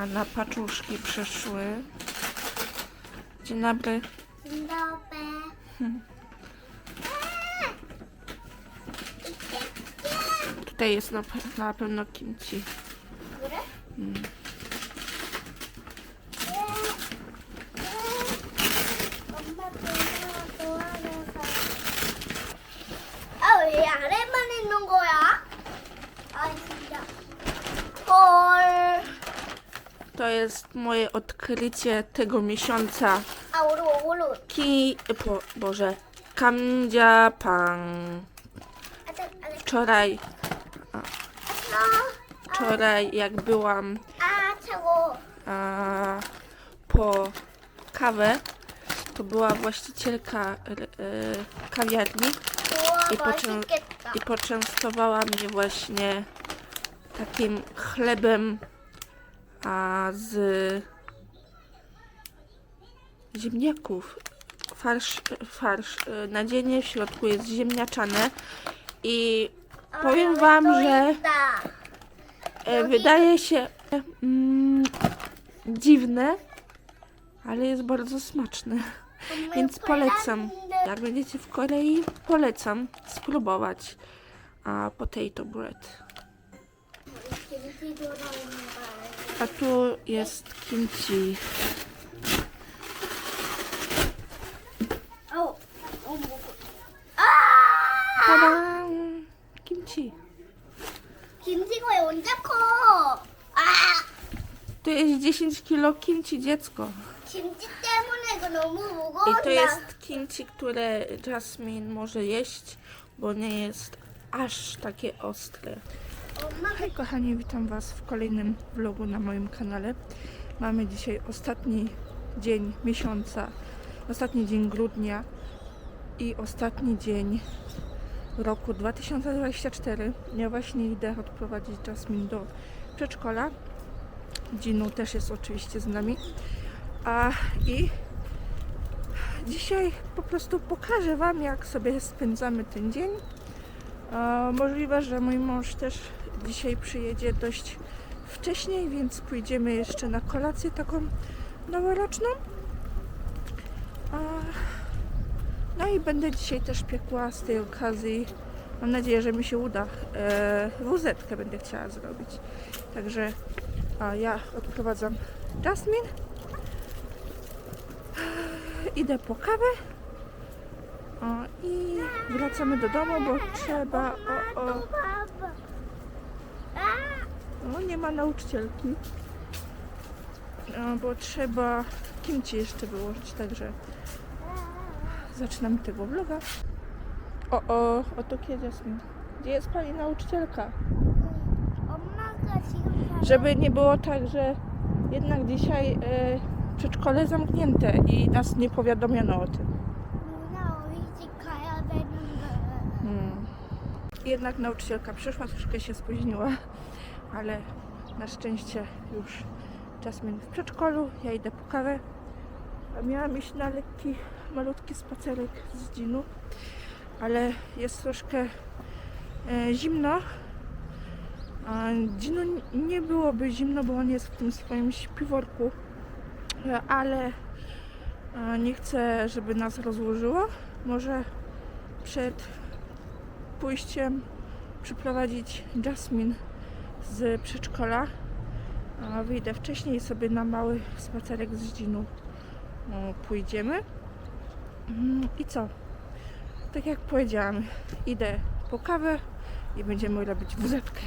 A na paczuszki przyszły. Dzień dobry. Dzień dobry. Tutaj jest na, na pewno kimchi. Góry? jest moje odkrycie tego miesiąca. Ki... Po, Boże. Kamdzia Pan. Wczoraj... Wczoraj jak byłam a, po kawę, to była właścicielka e, kawiarni i, poczę, i poczęstowała mnie właśnie takim chlebem a z ziemniaków. Farsz, farsz y, nadzienie w środku jest ziemniaczane i powiem Wam, że e, wydaje się mm, dziwne, ale jest bardzo smaczne, więc polecam. Jak będziecie w Korei, polecam spróbować a, potato bread. 김치 들어있는 거 A tu jest kimchi. 아우, 어, 먹어. 아! Tadam! Kimchi. 김치가 언제 커? 아! Tu jest 10 kilo kimchi dziecko. 김치 때문에 이거 너무 I 무거웠나? to jest kimchi, które Jasmine może jeść, bo nie jest aż takie ostre. Hej kochani, witam Was w kolejnym vlogu na moim kanale. Mamy dzisiaj ostatni dzień miesiąca, ostatni dzień grudnia i ostatni dzień roku 2024. Ja właśnie idę odprowadzić Jasmin do przedszkola. Dzinu też jest oczywiście z nami. A i dzisiaj po prostu pokażę Wam, jak sobie spędzamy ten dzień E, możliwe, że mój mąż też dzisiaj przyjedzie dość wcześniej, więc pójdziemy jeszcze na kolację taką noworoczną. E, no i będę dzisiaj też piekła z tej okazji. Mam nadzieję, że mi się uda. E, wuzetkę będę chciała zrobić. Także a ja odprowadzam Jasmine. Idę po kawę. O, I wracamy do domu, bo trzeba... O, o. o nie ma nauczycielki. O, bo trzeba kimci jeszcze wyłożyć, także zaczynamy tego vloga. O, o, oto kiedy Gdzie jest pani nauczycielka? Żeby nie było tak, że jednak dzisiaj y, przedszkole zamknięte i nas nie powiadomiono o tym. Jednak nauczycielka przyszła, troszkę się spóźniła, ale na szczęście już Jasmine w przedszkolu, ja idę po kawę. A miałam iść na lekki, malutki spacerek z Dzinu, ale jest troszkę e, zimno. A Dzinu nie byłoby zimno, bo on jest w tym swoim śpiworku, e, ale e, nie chcę, żeby nas rozłożyło. Może przed pójściem przyprowadzić Jasmine z przedszkola. A wyjdę wcześniej sobie na mały spacerek z Dzinu o, pójdziemy. Mm, I co? Tak jak powiedziałam, idę po kawę i będziemy robić wuzetkę.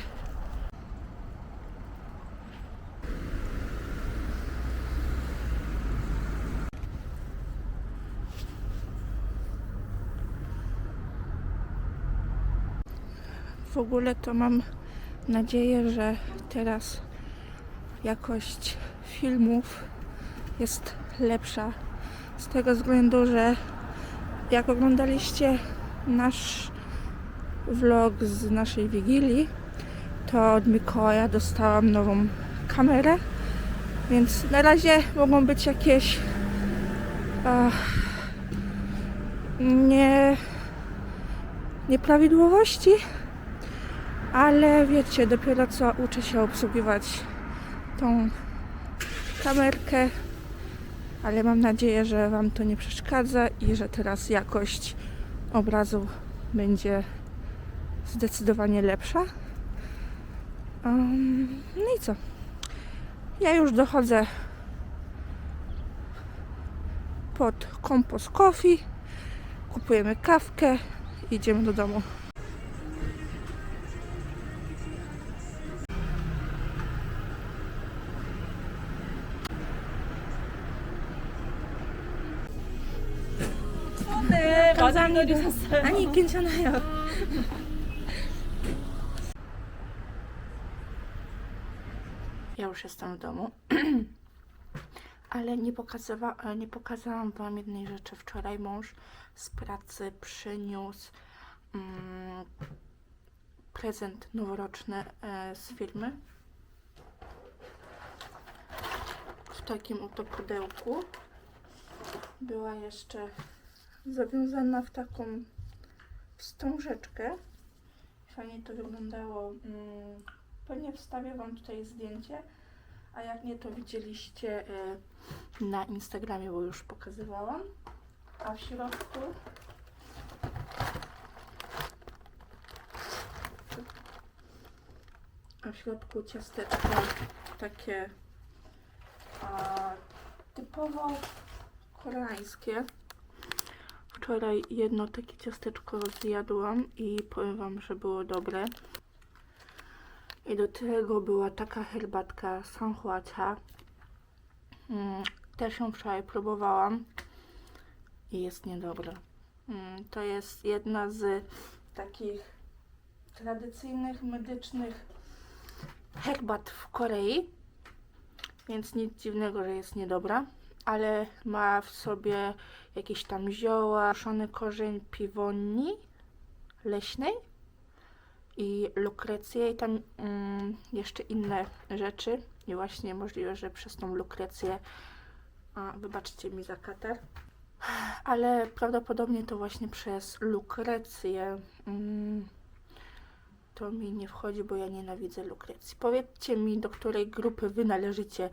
Ogóle to mam nadzieję, że teraz jakość filmów jest lepsza. Z tego względu, że jak oglądaliście nasz vlog z naszej wigilii, to od Mikołaja dostałam nową kamerę, więc na razie mogą być jakieś nie, nieprawidłowości, ale wiecie, dopiero co uczę się obsługiwać tą kamerkę, ale mam nadzieję, że Wam to nie przeszkadza i że teraz jakość obrazu będzie zdecydowanie lepsza. Um, no i co? Ja już dochodzę pod Compos Coffee. Kupujemy kawkę i idziemy do domu. 네, 마장놀이 샀어요. 아니 괜찮아요. Ja już jestem w domu, ale nie, pokazywa, e, nie pokazałam Wam jednej rzeczy. Wczoraj mąż z pracy przyniósł mm, prezent noworoczny e, z firmy. W takim oto pudełku. Była jeszcze zawiązana w taką wstążeczkę. Fajnie to wyglądało. Mm, Pewnie wstawię Wam tutaj zdjęcie, a jak nie, to widzieliście y, na Instagramie, bo już pokazywałam. A w środku a w środku ciasteczko takie a, typowo koreańskie. Wczoraj jedno takie ciasteczko zjadłam i powiem Wam, że było dobre. I do tego była taka herbatka sanhuacha. Mm, też ją wczoraj próbowałam i jest niedobra. Mm, to jest jedna z takich tradycyjnych medycznych herbat w Korei, więc nic dziwnego, że jest niedobra, ale ma w sobie jakieś tam zioła, suszony korzeń piwoni leśnej i lukrecję i tam mm, jeszcze inne rzeczy i właśnie możliwe, że przez tą lukrecję a, wybaczcie mi za katar ale prawdopodobnie to właśnie przez lukrecję mm, to mi nie wchodzi, bo ja nienawidzę lukrecji. Powiedzcie mi, do której grupy wy należycie,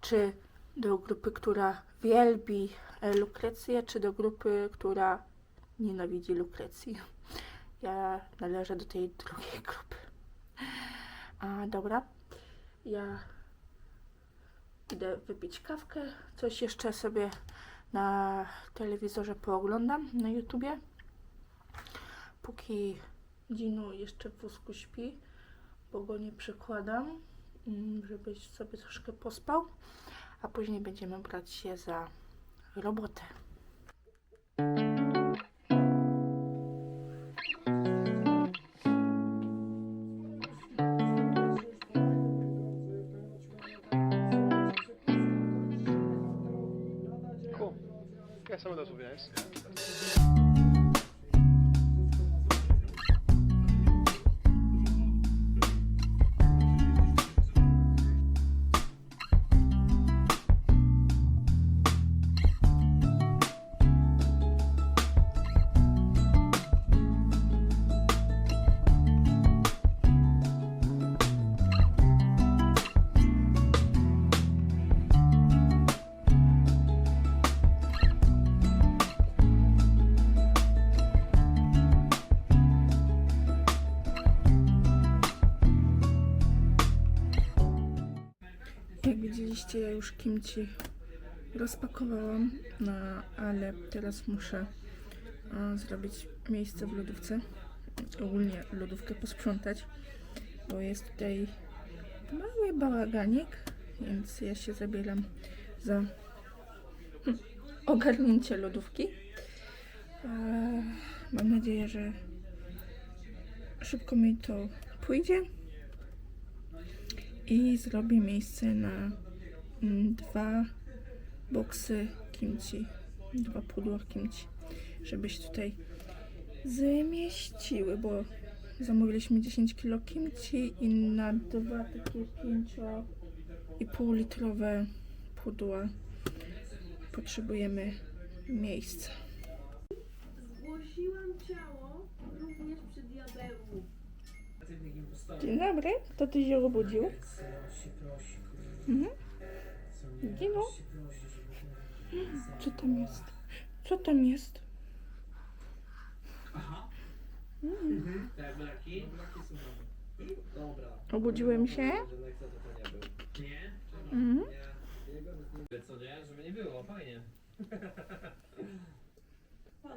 czy do grupy, która wielbi e, lukrecję, czy do grupy, która nienawidzi lukrecji. Ja należę do tej drugiej grupy. A dobra, ja idę wypić kawkę. Coś jeszcze sobie na telewizorze pooglądam na YouTubie. Póki Dinu jeszcze w wózku śpi, bo go nie przykładam, mm, żebyś sobie troszkę pospał, a później będziemy brać się za robotę. Już kimchi rozpakowałam, no ale teraz muszę e, zrobić miejsce w lodówce. Ogólnie lodówkę posprzątać, bo jest tutaj mały bałaganik, więc ja się zabieram za hm, ogarnięcie lodówki. E, Mam nadzieję, że szybko mi to pójdzie i zrobię miejsce na dwa boksy kimchi, dwa pudła kimchi, żeby się tutaj zmieściły, bo zamówiliśmy 10 kg kimchi i na dwa takie 5,5 litrowe pudła potrzebujemy miejsca. Zgłosiłam ciało również przy diabełu. Dzień dobry, kto tu się obudził? Mhm. Dino? Co tam jest? Co tam jest? Tak, blaki? Dobra. Obudziłem się? Nie? Mhm. Nie. Co nie? Żeby nie było, fajnie.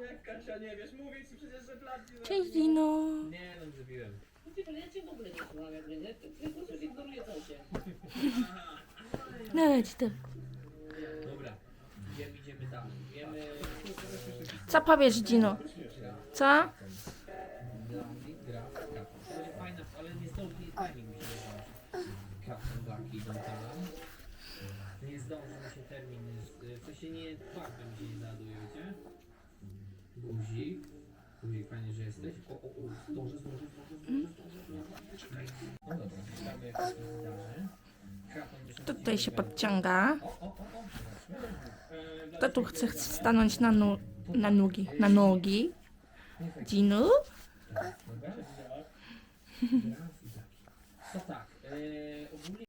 Jak Kasia, nie wiesz, mówię ci przecież, że plac nie Cześć Dino. Nie, no zrobiłem. Ja cię w ogóle nie słucham, jak mnie, ty, po prostu ignoruję cię. No leć ty. Dobra. Idziemy, idziemy tam. Wiemy... Co powiesz Dino? Co? Gra, gra, kaptan. To będzie fajna, ale nie zdąży, mi się termin, z- w sensie nie, mi się nie? Guzik. Guzik, fajnie, że jesteś. O, o, o, zdążę, zdążę, zdążę, zdążę, zdążę. Czekaj. No dobra, czekamy jak to się wydarzy. Tutaj się podciąga. To tu chce stanąć na, nu- na nogi. Na nogi. To tak, e, ogólnie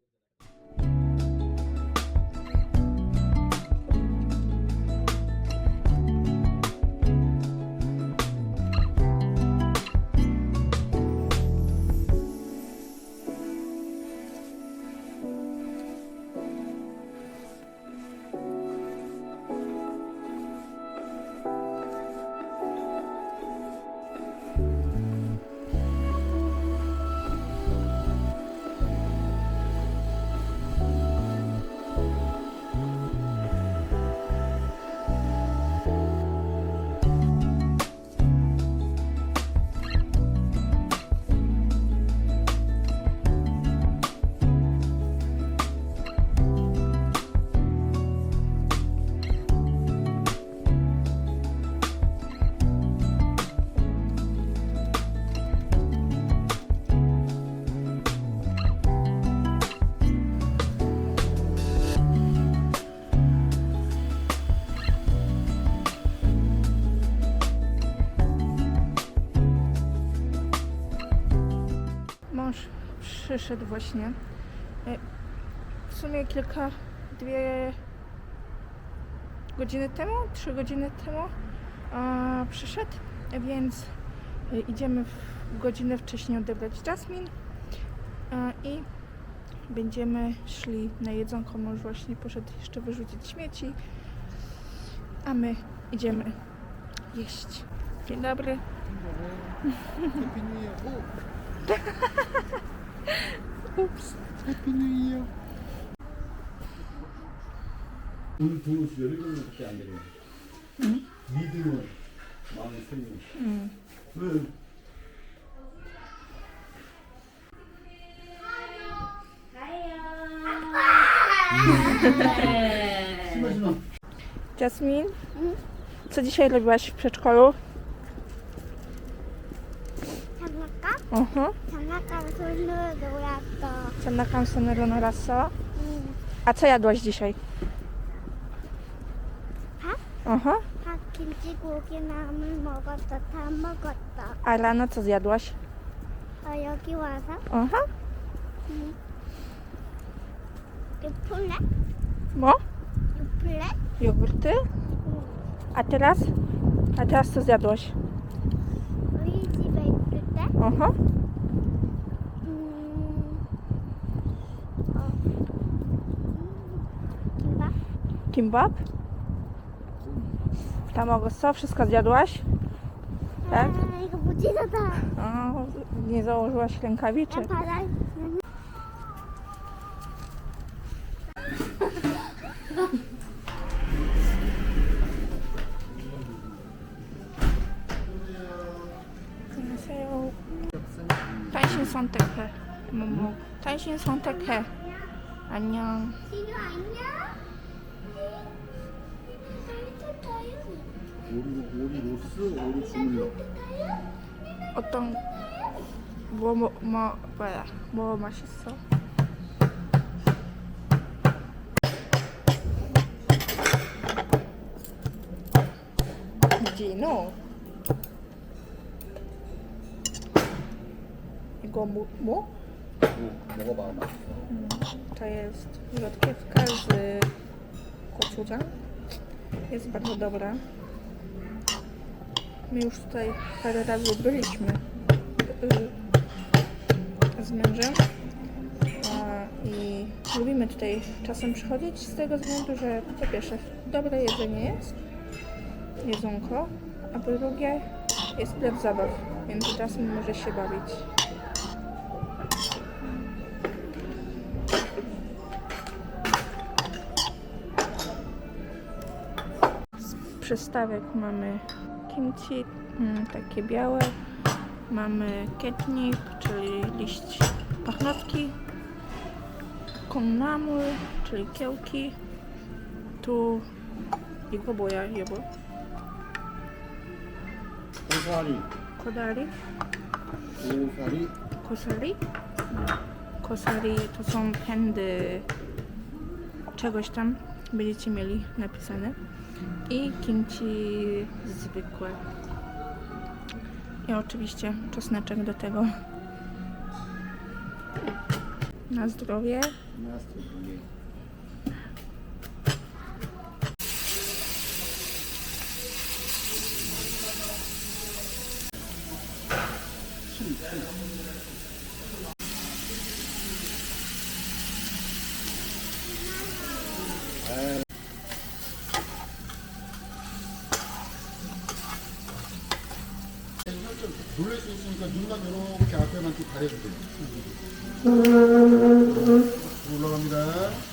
przyszedł właśnie. E, W sumie kilka, dwie godziny temu, trzy godziny temu a, przyszedł, więc e, idziemy w godzinę wcześniej odebrać Jasmine a, i będziemy szli na jedzonko. Mąż właśnie poszedł jeszcze wyrzucić śmieci, a my idziemy jeść. Dzień dobry. Ups. 오늘 두 열일곱명밖에 안 되네. 리드는 마음에 생겨. 응. 왜? 심하 심하. Jasmine, co dzisiaj robiłaś w przedszkolu? 장난 감? Uh-huh. 장난감 손으로 놀았어. 장난감 손으로 놀았어. 응. A co jadłaś dzisiaj? 밥? Aha. 밥 김치고기 나물 먹었어. 다 먹었어. A rano co zjadłaś? 어, 여기 와서 Aha. 유플레? Bo? 유플레? Jogurty. A teraz? A teraz co zjadłaś? 우리 집에 있을 때 Aha. Kimbab? Tam co? Wszystko zjadłaś? Tak? 아, 이거 무지개다. O, nie założyłaś rękawiczek. 바다 안녕하세요. 단신 선택해. 뭐뭐. 단신 선택해. 안녕. 진우 안녕? 오리 오리 로스 오리 주물럭. 어떤 뭐 뭐 뭐 뭐야? 뭐 맛있어? 디노. 이거 뭐 뭐? 오, 먹어봐 맛있어. To jest lotkiewka z kocura. Jest bardzo dobra. My już tutaj parę razy byliśmy y, z mężem i lubimy tutaj czasem przychodzić z tego względu, że po pierwsze dobre jedzenie jest, jedzonko, a po drugie jest plac zabaw, więc czasem może się bawić. Z przystawek mamy kimchi, mm, takie białe. Mamy ketnip, czyli liść pachnotki. Konnamul, czyli kiełki. Tu i boja jebo. Kosari. Kodari. Kosari. Kosari. Kosari to są pędy czegoś tam. Będziecie mieli napisane i kimchi zwykłe. I oczywiście czosneczek do tego. Na zdrowie. Na zdrowie. Thank you. 눈만 이렇게 앞에만 좀 가려주세요. 올라갑니다.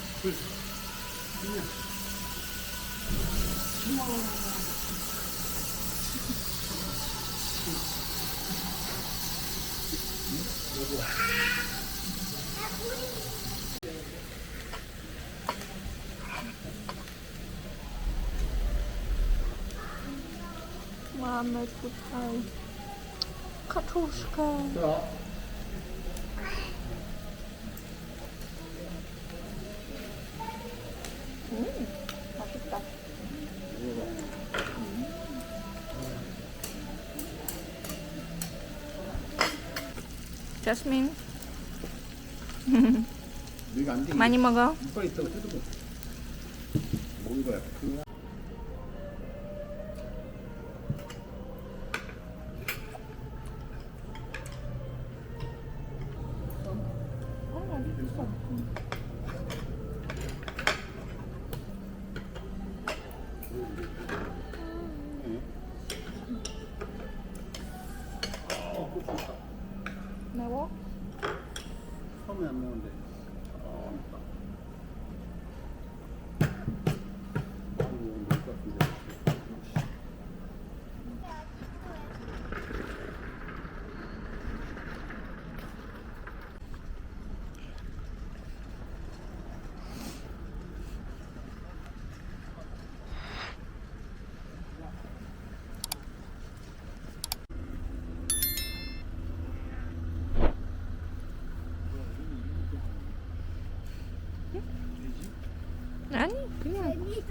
Mamy tutaj kaczuszkę. 자, Maszysta. Jasmine, 여기 안 돼. 많이 먹어? 이빨 있다고 뜯어봐. 먹은 거야. 아니,